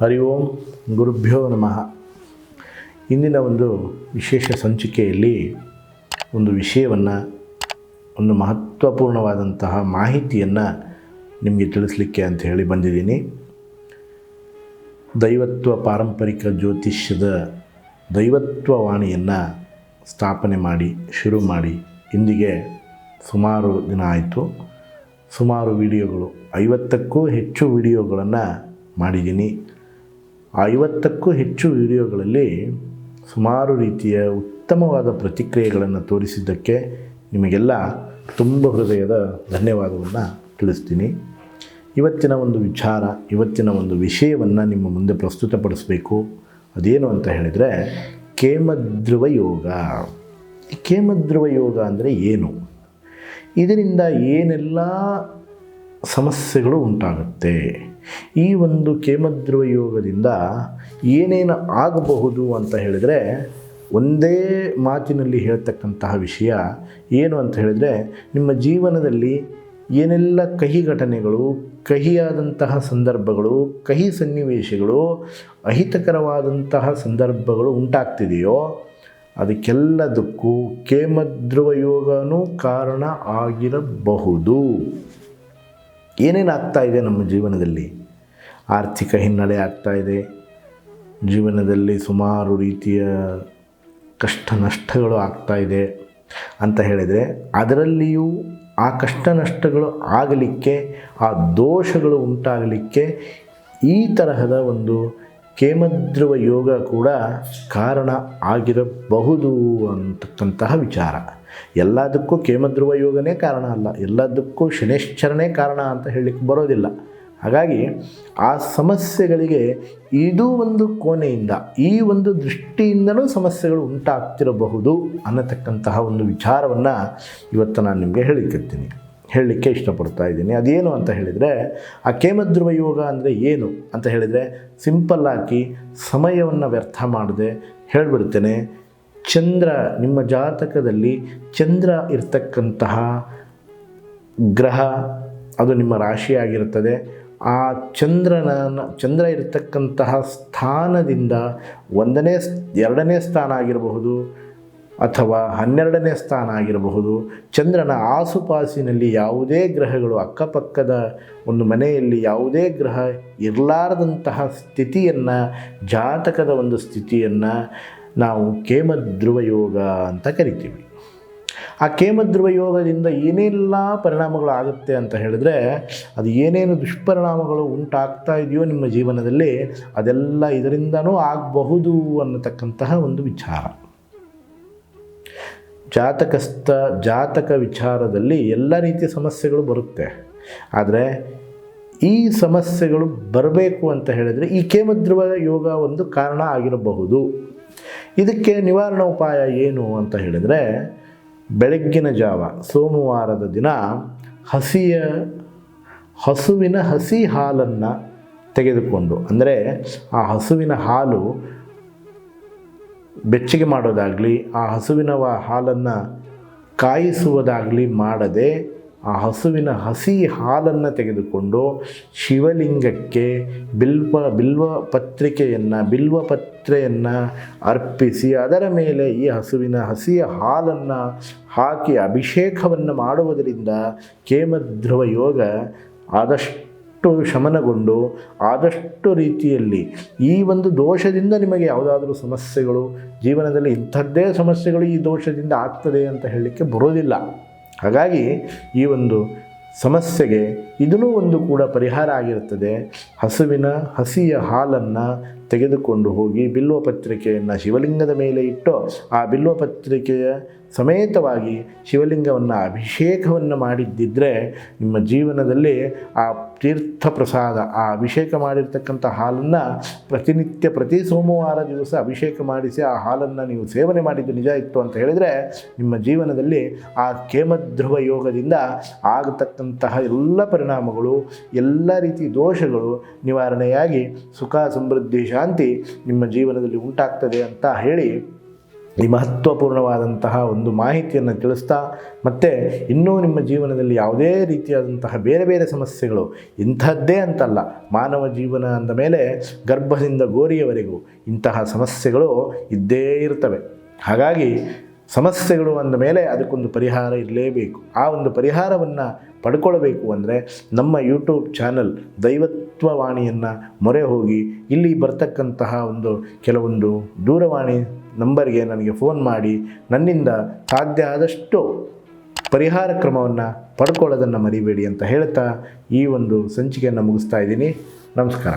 ಹರಿ ಓಂ ಗುರುಭ್ಯೋ ನಮಃ. ಇಂದಿನ ಒಂದು ವಿಶೇಷ ಸಂಚಿಕೆಯಲ್ಲಿ ಒಂದು ವಿಷಯವನ್ನು, ಒಂದು ಮಹತ್ವಪೂರ್ಣವಾದಂತಹ ಮಾಹಿತಿಯನ್ನು ನಿಮಗೆ ತಿಳಿಸ್ಲಿಕ್ಕೆ ಅಂತ ಹೇಳಿ ಬಂದಿದ್ದೀನಿ. ದೈವತ್ವ ಪಾರಂಪರಿಕ ಜ್ಯೋತಿಷ್ಯದ ದೈವತ್ವ ವಾಣಿಯನ್ನು ಸ್ಥಾಪನೆ ಮಾಡಿ, ಶುರು ಮಾಡಿ ಇಂದಿಗೆ ಸುಮಾರು ದಿನ ಆಯಿತು. ಸುಮಾರು ವಿಡಿಯೋಗಳು, ಐವತ್ತಕ್ಕೂ ಹೆಚ್ಚು ವಿಡಿಯೋಗಳನ್ನು ಮಾಡಿದ್ದೀನಿ. ಐವತ್ತಕ್ಕೂ ಹೆಚ್ಚು ವಿಡಿಯೋಗಳಲ್ಲಿ ಸುಮಾರು ರೀತಿಯ ಉತ್ತಮವಾದ ಪ್ರತಿಕ್ರಿಯೆಗಳನ್ನು ತೋರಿಸಿದ್ದಕ್ಕೆ ನಿಮಗೆಲ್ಲ ತುಂಬ ಹೃದಯದ ಧನ್ಯವಾದವನ್ನು ತಿಳಿಸ್ತೀನಿ. ಇವತ್ತಿನ ಒಂದು ವಿಚಾರ, ಇವತ್ತಿನ ಒಂದು ವಿಷಯವನ್ನು ನಿಮ್ಮ ಮುಂದೆ ಪ್ರಸ್ತುತಪಡಿಸಬೇಕು. ಅದೇನು ಅಂತ ಹೇಳಿದರೆ ಕೇಮಧ್ರುವ ಯೋಗ. ಈ ಕೇಮಧ್ರುವ ಯೋಗ ಅಂದರೆ ಏನು? ಇದರಿಂದ ಏನೆಲ್ಲ ಸಮಸ್ಯೆಗಳು ಉಂಟಾಗುತ್ತೆ? ಈ ಒಂದು ಕೇಮಧ್ರುವ ಯೋಗದಿಂದ ಏನೇನು ಆಗಬಹುದು ಅಂತ ಹೇಳಿದರೆ ಒಂದೇ ಮಾತಿನಲ್ಲಿ ಹೇಳ್ತಕ್ಕಂತಹ ವಿಷಯ ಏನು ಅಂತ ಹೇಳಿದರೆ ನಿಮ್ಮ ಜೀವನದಲ್ಲಿ ಏನೆಲ್ಲ ಕಹಿ ಘಟನೆಗಳು, ಕಹಿಯಾದಂತಹ ಸಂದರ್ಭಗಳು, ಕಹಿ ಸನ್ನಿವೇಶಗಳು, ಅಹಿತಕರವಾದಂತಹ ಸಂದರ್ಭಗಳು ಉಂಟಾಗ್ತಿದೆಯೋ ಅದಕ್ಕೆಲ್ಲದಕ್ಕೂ ಕೇಮಧ್ರುವ ಯೋಗನೂ ಕಾರಣ ಆಗಿರಬಹುದು. ಏನೇನು ಆಗ್ತಾ ಇದೆ ನಮ್ಮ ಜೀವನದಲ್ಲಿ? ಆರ್ಥಿಕ ಹಿನ್ನಡೆ ಆಗ್ತಾ ಇದೆ. ಜೀವನದಲ್ಲಿ ಸುಮಾರು ರೀತಿಯ ಕಷ್ಟ ನಷ್ಟಗಳು ಆಗ್ತಾ ಇದೆ ಅಂತ ಹೇಳಿದರೆ, ಅದರಲ್ಲಿಯೂ ಆ ಕಷ್ಟ ನಷ್ಟಗಳು ಆಗಲಿಕ್ಕೆ, ಆ ದೋಷಗಳು ಉಂಟಾಗಲಿಕ್ಕೆ ಈ ತರಹದ ಒಂದು ಕೇಮದ್ರುವ ಯೋಗ ಕೂಡ ಕಾರಣ ಆಗಿರಬಹುದು ಅಂತಕ್ಕಂತಹ ವಿಚಾರ. ಎಲ್ಲದಕ್ಕೂ ಕೇಮಧ್ರುವ ಯೋಗನೇ ಕಾರಣ ಅಲ್ಲ, ಎಲ್ಲದಕ್ಕೂ ಶನೇಶ್ಚರನೇ ಕಾರಣ ಅಂತ ಹೇಳಲಿಕ್ಕೆ ಬರೋದಿಲ್ಲ. ಹಾಗಾಗಿ ಆ ಸಮಸ್ಯೆಗಳಿಗೆ ಇದು ಒಂದು ಕೋಣೆಯಿಂದ, ಈ ಒಂದು ದೃಷ್ಟಿಯಿಂದಲೂ ಸಮಸ್ಯೆಗಳು ಉಂಟಾಗ್ತಿರಬಹುದು ಅನ್ನತಕ್ಕಂತಹ ಒಂದು ವಿಚಾರವನ್ನು ಇವತ್ತು ನಾನು ನಿಮಗೆ ಹೇಳಿಕ್ಕಿರ್ತೀನಿ ಹೇಳಲಿಕ್ಕೆ ಇಷ್ಟಪಡ್ತಾ ಇದ್ದೀನಿ. ಅದೇನು ಅಂತ ಹೇಳಿದರೆ, ಆ ಕೇಮಧ್ರುವ ಯೋಗ ಅಂದರೆ ಏನು ಅಂತ ಹೇಳಿದರೆ, ಸಿಂಪಲ್ ಆಗಿ ಸಮಯವನ್ನು ವ್ಯರ್ಥ ಮಾಡದೆ ಹೇಳಿಬಿಡ್ತೇನೆ. ಚಂದ್ರ, ನಿಮ್ಮ ಜಾತಕದಲ್ಲಿ ಚಂದ್ರ ಇರ್ತಕ್ಕಂತಹ ಗ್ರಹ, ಅದು ನಿಮ್ಮ ರಾಶಿಯಾಗಿರುತ್ತದೆ. ಆ ಚಂದ್ರನ, ಚಂದ್ರ ಇರತಕ್ಕಂತಹ ಸ್ಥಾನದಿಂದ ಒಂದನೇ ಎರಡನೇ ಸ್ಥಾನ ಆಗಿರಬಹುದು, ಅಥವಾ ಹನ್ನೆರಡನೇ ಸ್ಥಾನ ಆಗಿರಬಹುದು. ಚಂದ್ರನ ಆಸುಪಾಸಿನಲ್ಲಿ ಯಾವುದೇ ಗ್ರಹಗಳು, ಅಕ್ಕಪಕ್ಕದ ಒಂದು ಮನೆಯಲ್ಲಿ ಯಾವುದೇ ಗ್ರಹ ಇರಲಾರದಂತಹ ಸ್ಥಿತಿಯನ್ನು, ಜಾತಕದ ಒಂದು ಸ್ಥಿತಿಯನ್ನು ನಾವು ಕೇಮಧ್ರುವ ಯೋಗ ಅಂತ ಕರಿತೀವಿ. ಆ ಕೇಮಧ್ರುವ ಯೋಗದಿಂದ ಏನೆಲ್ಲ ಪರಿಣಾಮಗಳು ಆಗುತ್ತೆ ಅಂತ ಹೇಳಿದ್ರೆ, ಅದು ಏನೇನು ದುಷ್ಪರಿಣಾಮಗಳು ಉಂಟಾಗ್ತಾ ಇದೆಯೋ ನಿಮ್ಮ ಜೀವನದಲ್ಲಿ ಅದೆಲ್ಲ ಇದರಿಂದನೂ ಆಗಬಹುದು ಅನ್ನತಕ್ಕಂತಹ ಒಂದು ವಿಚಾರ. ಜಾತಕಸ್ಥ, ಜಾತಕ ವಿಚಾರದಲ್ಲಿ ಎಲ್ಲ ರೀತಿಯ ಸಮಸ್ಯೆಗಳು ಬರುತ್ತೆ. ಆದರೆ ಈ ಸಮಸ್ಯೆಗಳು ಬರಬೇಕು ಅಂತ ಹೇಳಿದರೆ ಈ ಕೇಮಧ್ರುವ ಯೋಗ ಒಂದು ಕಾರಣ ಆಗಿರಬಹುದು. ಇದಕ್ಕೆ ನಿವಾರಣಾ ಉಪಾಯ ಏನು ಅಂತ ಹೇಳಿದರೆ, ಬೆಳಗ್ಗಿನ ಜಾವ, ಸೋಮವಾರದ ದಿನ ಹಸಿಯ, ಹಸುವಿನ ಹಸಿ ಹಾಲನ್ನು ತೆಗೆದುಕೊಂಡು, ಅಂದರೆ ಆ ಹಸುವಿನ ಹಾಲು ಬೆಚ್ಚಗೆ ಮಾಡೋದಾಗಲಿ, ಆ ಹಸುವಿನ ಹಾಲನ್ನು ಕಾಯಿಸುವುದಾಗಲಿ ಮಾಡದೆ ಆ ಹಸುವಿನ ಹಸಿ ಹಾಲನ್ನು ತೆಗೆದುಕೊಂಡು ಶಿವಲಿಂಗಕ್ಕೆ ಬಿಲ್ವ ಬಿಲ್ವ ಪತ್ರಿಕೆಯನ್ನು ಬಿಲ್ವ ಪತ್ರೆಯನ್ನು ಅರ್ಪಿಸಿ ಅದರ ಮೇಲೆ ಈ ಹಸುವಿನ ಹಸಿಯ ಹಾಲನ್ನು ಹಾಕಿ ಅಭಿಷೇಕವನ್ನು ಮಾಡುವುದರಿಂದ ಕೇಮಧ್ರುವ ಯೋಗ ಆದಷ್ಟು ಶಮನಗೊಂಡು ಆದಷ್ಟು ರೀತಿಯಲ್ಲಿ ಈ ಒಂದು ದೋಷದಿಂದ ನಿಮಗೆ ಯಾವುದಾದ್ರೂ ಸಮಸ್ಯೆಗಳು, ಜೀವನದಲ್ಲಿ ಇಂಥದ್ದೇ ಸಮಸ್ಯೆಗಳು ಈ ದೋಷದಿಂದ ಆಗ್ತದೆ ಅಂತ ಹೇಳಲಿಕ್ಕೆ ಬರೋದಿಲ್ಲ. ಹಾಗಾಗಿ ಈ ಒಂದು ಸಮಸ್ಯೆಗೆ ಇದೂ ಒಂದು ಕೂಡ ಪರಿಹಾರ ಆಗಿರುತ್ತದೆ. ಹಸುವಿನ ಹಸಿಯ ಹಾಲನ್ನು ತೆಗೆದುಕೊಂಡು ಹೋಗಿ ಬಿಲ್ವ ಪತ್ರಿಕೆಯನ್ನು ಶಿವಲಿಂಗದ ಮೇಲೆ ಇಟ್ಟು ಆ ಬಿಲ್ವ ಪತ್ರಿಕೆಯ ಸಮೇತವಾಗಿ ಶಿವಲಿಂಗವನ್ನು ಅಭಿಷೇಕವನ್ನು ಮಾಡಿದ್ದಿದ್ದರೆ ನಿಮ್ಮ ಜೀವನದಲ್ಲಿ ಆ ತೀರ್ಥ ಪ್ರಸಾದ ಆ ಅಭಿಷೇಕ ಮಾಡಿರ್ತಕ್ಕಂಥ ಹಾಲನ್ನು ಪ್ರತಿನಿತ್ಯ ಪ್ರತಿ ಸೋಮವಾರ ದಿವಸ ಅಭಿಷೇಕ ಮಾಡಿಸಿ ಆ ಹಾಲನ್ನು ನೀವು ಸೇವನೆ ಮಾಡಿದ್ದು ನಿಜ ಇತ್ತು ಅಂತ ಹೇಳಿದರೆ ನಿಮ್ಮ ಜೀವನದಲ್ಲಿ ಆ ಕೇಮಧ್ರುವ ಯೋಗದಿಂದ ಆಗತಕ್ಕಂತಹ ಎಲ್ಲ ಪರಿಣಾಮಗಳು, ಎಲ್ಲ ರೀತಿ ದೋಷಗಳು ನಿವಾರಣೆಯಾಗಿ ಸುಖ, ಸಮೃದ್ಧಿ, ಶಾಂತಿ ನಿಮ್ಮ ಜೀವನದಲ್ಲಿ ಉಂಟಾಗ್ತದೆ ಅಂತ ಹೇಳಿ ಈ ಮಹತ್ವಪೂರ್ಣವಾದಂತಹ ಒಂದು ಮಾಹಿತಿಯನ್ನು ತಿಳಿಸ್ತಾ, ಮತ್ತು ಇನ್ನೂ ನಿಮ್ಮ ಜೀವನದಲ್ಲಿ ಯಾವುದೇ ರೀತಿಯಾದಂತಹ ಬೇರೆ ಬೇರೆ ಸಮಸ್ಯೆಗಳು, ಇಂಥದ್ದೇ ಅಂತಲ್ಲ, ಮಾನವ ಜೀವನ ಅಂದ ಮೇಲೆ ಗರ್ಭದಿಂದ ಗೋರಿಯವರೆಗೂ ಇಂತಹ ಸಮಸ್ಯೆಗಳು ಇದ್ದೇ ಇರ್ತವೆ. ಹಾಗಾಗಿ ಸಮಸ್ಯೆಗಳು ಅಂದ ಮೇಲೆ ಅದಕ್ಕೊಂದು ಪರಿಹಾರ ಇರಲೇಬೇಕು. ಆ ಒಂದು ಪರಿಹಾರವನ್ನು ಪಡ್ಕೊಳ್ಬೇಕು ಅಂದರೆ ನಮ್ಮ ಯೂಟ್ಯೂಬ್ ಚಾನಲ್ ದೈವತ್ವವಾಣಿಯನ್ನು ಮೊರೆ ಹೋಗಿ ಇಲ್ಲಿ ಬರ್ತಕ್ಕಂತಹ ಒಂದು ಕೆಲವೊಂದು ದೂರವಾಣಿ ನಂಬರ್ಗೆ ನನಗೆ ಫೋನ್ ಮಾಡಿ ನನ್ನಿಂದ ಸಾಧ್ಯ ಆದಷ್ಟು ಪರಿಹಾರ ಕ್ರಮವನ್ನು ಪಡ್ಕೊಳ್ಳೋದನ್ನು ಮರಿಬೇಡಿ ಅಂತ ಹೇಳ್ತಾ ಈ ಒಂದು ಸಂಚಿಕೆಯನ್ನು ಮುಗಿಸ್ತಾ ಇದ್ದೀನಿ. ನಮಸ್ಕಾರ.